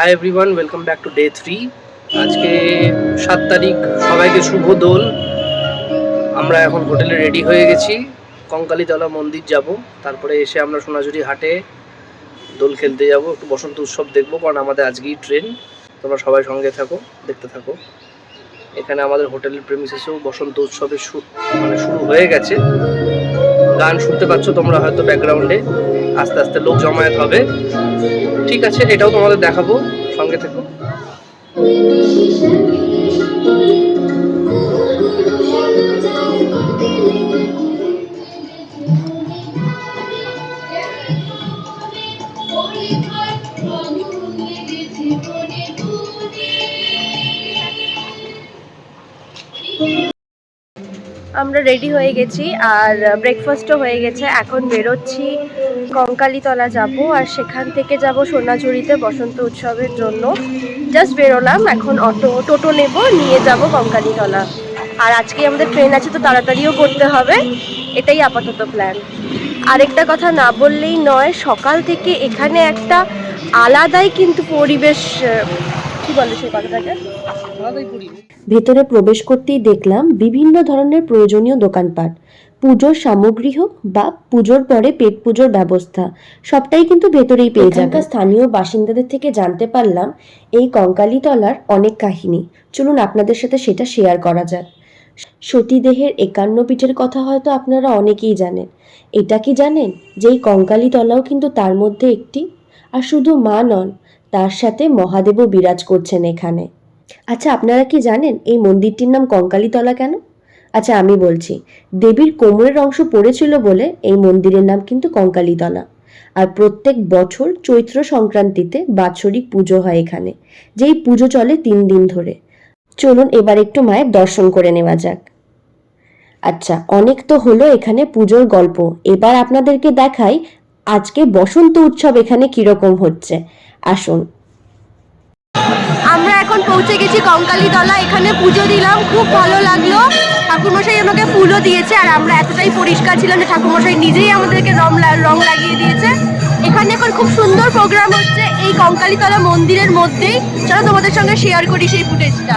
Hi everyone welcome back to day three আজকে সাত তারিখ, সবাইকে শুভ দোল। আমরা এখন হোটেলে রেডি হয়ে গেছি। কঙ্কালীতলা মন্দির যাব। তারপরে এসে আমরা সোনাঝুরি হাটে দোল খেলতে যাব। একটু বসন্ত উৎসব দেখব, কারণ আমাদের আজকেই ট্রেন তোমরা সবাই সঙ্গে থাকো, দেখতে থাকো। এখানে আমাদের হোটেলের প্রেমিসেসেও বসন্ত উৎসবের শু মানে শুরু হয়ে গেছে। গান শুনতে পাচ্ছ তোমরা হয়তো ব্যাকগ্রাউন্ডে আস্তে আস্তে লোক জমায়েত হবে। ঠিক আছে, এটাও তোমাদের দেখাবো। সঙ্গে থেকো। আমরা রেডি হয়ে গেছি আর ব্রেকফাস্টও হয়ে গেছে। এখন বেরোচ্ছি, কঙ্কালীতলা যাব আর সেখান থেকে যাব সোনাঝুরিতে বসন্ত উৎসবের জন্য। জাস্ট বেরোলাম, এখন অটো, টোটো নেব, নিয়ে যাব কঙ্কালীতলা। আর আজকে আমাদের ট্রেন আছে, তো তাড়াতাড়িও করতে হবে। এটাই আপাতত প্ল্যান আরেকটা কথা না বললেই নয়, সকাল থেকে এখানে একটা আলাদাই কিন্তু পরিবেশ কি বলে সেই কথাটাকে? ভেতরে প্রবেশ করতেই দেখলাম বিভিন্ন ধরনের প্রয়োজনীয় দোকানপাট। পুজোর সামগ্রী হোক বা পুজোর পরে পেট পুজোর ব্যবস্থা সবটাই কিন্তু ভেতরেই পেয়ে যাবে। স্থানীয় বাসিন্দাদের থেকে জানতে পারলাম এই কঙ্কালীতলার অনেক কাহিনী। চলুন আপনাদের সাথে সেটা শেয়ার করা যাক। সতীদেহের একান্ন পিঠের কথা হয়তো আপনারা অনেকেই জানেন। এটা কি জানেন? যে এই কঙ্কালীতলাও কিন্তু তার মধ্যে একটি। আর শুধু মা নন তার সাথে মহাদেবও বিরাজ করছেন এখানে। আচ্ছা আপনারা কি জানেন এই মন্দিরটির নাম কঙ্কালীতলা কেন? আচ্ছা আমি বলছি, দেবীর কোমরের অংশ পড়েছিল বলে এই মন্দিরের নাম কিন্তু কঙ্কালীতলা। আর প্রত্যেক বছর চৈত্র সংক্রান্তিতে বাৎসরিক পুজো হয় এখানে, যেই পুজো চলে তিন দিন ধরে। চলুন এবার একটু মায়ের দর্শন করে নেওয়া যাক। আচ্ছা অনেক তো হলো এখানে পুজোর গল্প। এবার আপনাদেরকে দেখাই আজকে বসন্ত উৎসব এখানে কীরকম হচ্ছে। আসুন। আমরা এখন পৌঁছে গেছি কঙ্কালীতলা এখানে পুজো দিলাম খুব ভালো লাগল। ঠাকুরমশাই আমাকে ফুলও দিয়েছে আর আমরা এতটাই পরিষ্কার ছিলাম যে ঠাকুরমশাই নিজেই আমাদেরকে রং রং লাগিয়ে দিয়েছে। এখানে এখন খুব সুন্দর প্রোগ্রাম হচ্ছে এই কঙ্কালীতলা মন্দিরের মধ্যেই। চলো তোমাদের সঙ্গে শেয়ার করি সেই ফুটেজটা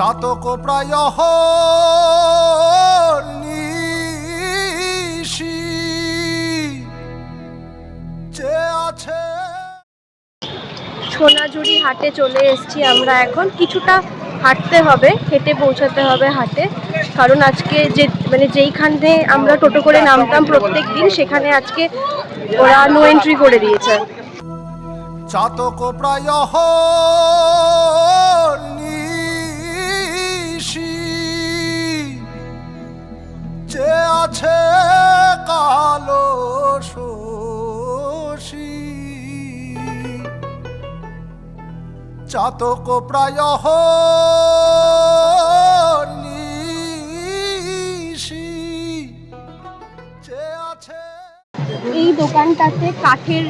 চাতক প্রায় সোনাঝুরি হাটে চলে এসেছি আমরা এখন। কিছুটা হাঁটতে হবে হেঁটে পৌঁছাতে হবে হাটে। কারণ আজকে যে মানে যেইখানে আমরা টোটো করে নামতাম প্রত্যেক দিন সেখানে আজকে ওরা নো এন্ট্রি করে দিয়েছে। চাতক প্রায় চাতক প্রায় দোকানটাতে কাঠের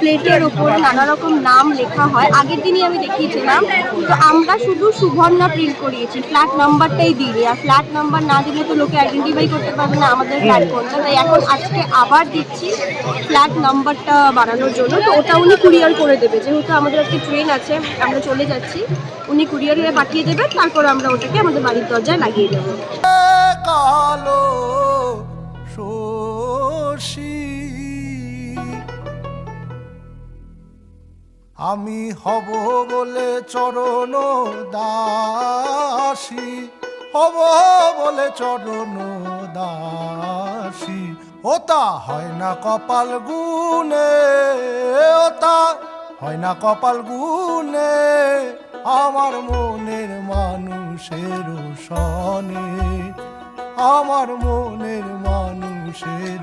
প্লেটের উপরে নানা রকম নাম লেখা হয়। আগের দিনই আমি দেখিয়েছিলাম। তো আমরা শুধু সুবর্ণা প্রিন্ট করিয়েছি। ফ্ল্যাট নাম্বারটাই দিই আর ফ্ল্যাট নাম্বার না দিলে তো লোকে আইডেন্টিফাই করতে পারবে না আমাদের ফ্ল্যাট কোনটা। তাই এখন আজকে আবার দিচ্ছি ফ্ল্যাট নাম্বারটা বানানোর জন্য। তো ওটা উনি কুরিয়ার করে দেবে। যেহেতু আমাদের আজকে ট্রেন আছে আমরা চলে যাচ্ছি। উনি কুরিয়ারে পাঠিয়ে দেবে। তারপর আমরা ওটাকে আমাদের বাড়ির দরজায় লাগিয়ে দেবো। কালো শোষী আমি হব বলে চরণ দাসী, হব বলে চরণ দাসী। ওতা হয় না কপাল গুনে ওতা হয় না কপাল গুনে আমার মনের মানুষের সনে আমার মনের মানুষের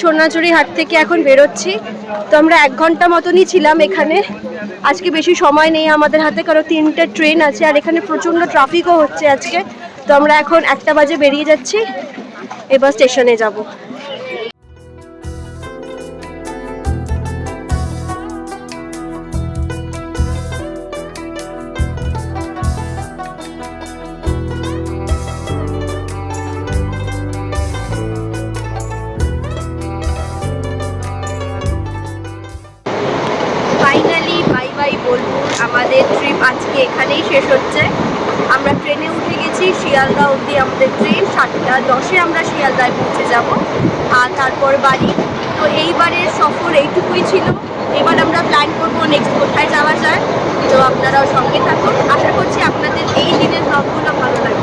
সোনাঝুরি হাট থেকে এখন বেরোচ্ছি। তো আমরা এক ঘণ্টা মতনই ছিলাম এখানে। আজকে বেশি সময় নেই আমাদের হাতে, কারণ তিনটে ট্রেন আছে আর এখানে প্রচণ্ড ট্রাফিকও হচ্ছে আজকে। তো আমরা এখন একটা বাজে বেরিয়ে যাচ্ছি। এবার স্টেশনে যাব। আমাদের ট্রিপ আজকে এখানেই শেষ হচ্ছে। আমরা ট্রেনে উঠে গেছি, শিয়ালদা অবধি আমাদের ট্রেন সাতটা দশে আমরা শিয়ালদায় পৌঁছে যাব। আর তারপর বাড়ি। তো এইবারের সফর এইটুকুই ছিল। এবার আমরা প্ল্যান করব নেক্সট কোথায় যাওয়া যায়। তো আপনারাও সঙ্গে থাকুন। আশা করছি আপনাদের এই দিনের ব্লগগুলো ভালো লাগবে।